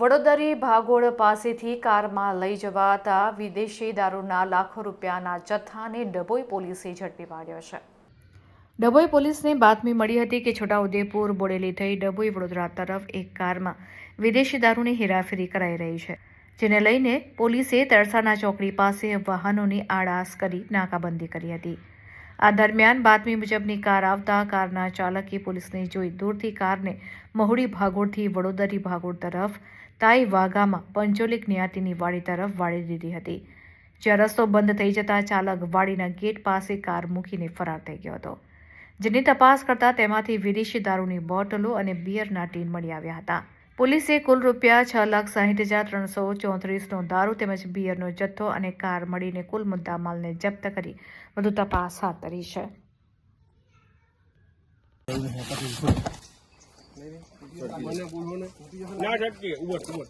વડોદરી ભાગોળ પાસેથી કારમાં લઈ જવાતા વિદેશી દારૂના લાખો રૂપિયાના જથ્થાને ડભોઈ પોલીસે ઝડપી પાડ્યો છે. ડભોઈ પોલીસને બાતમી મળી હતી કે છોટાઉદેપુર બોડેલી થઈ ડભોઈ વડોદરા તરફ એક કારમાં વિદેશી દારૂની હેરાફેરી કરાઈ રહી છે, જેને લઈને પોલીસે તરસાના ચોકડી પાસે વાહનોની આડાસ કરી નાકાબંધી કરી હતી. આ દરમિયાન બાતમી મુજબની કાર આવતા કારના ચાલકે પોલીસને જોઈ દૂરથી કારને મહુડી ભાગોળથી વડોદરી ભાગોળ તરફ, તાઈ વાગામાં પંચોલિક જ્ઞાતિની વાડી તરફ વાળી દીધી હતી. જ્યાં રસ્તો બંધ થઈ જતા ચાલક વાડીના ગેટ પાસે કાર મૂકીને ફરાર થઈ ગયો હતો. જેની તપાસ કરતા તેમાંથી વિદેશી દારૂની બોટલો અને બિયરના ટીન મળી આવ્યા હતા. પોલીસે કુલ રૂપિયા છ લાખ સાહીઠ હજાર ત્રણસો ચોત્રીસનો દારૂ તેમજ બિયરનો જથ્થો અને કાર મળીને કુલ મુદ્દામાલને જપ્ત કરી. વધુ તપાસ હાથ ધરી છે.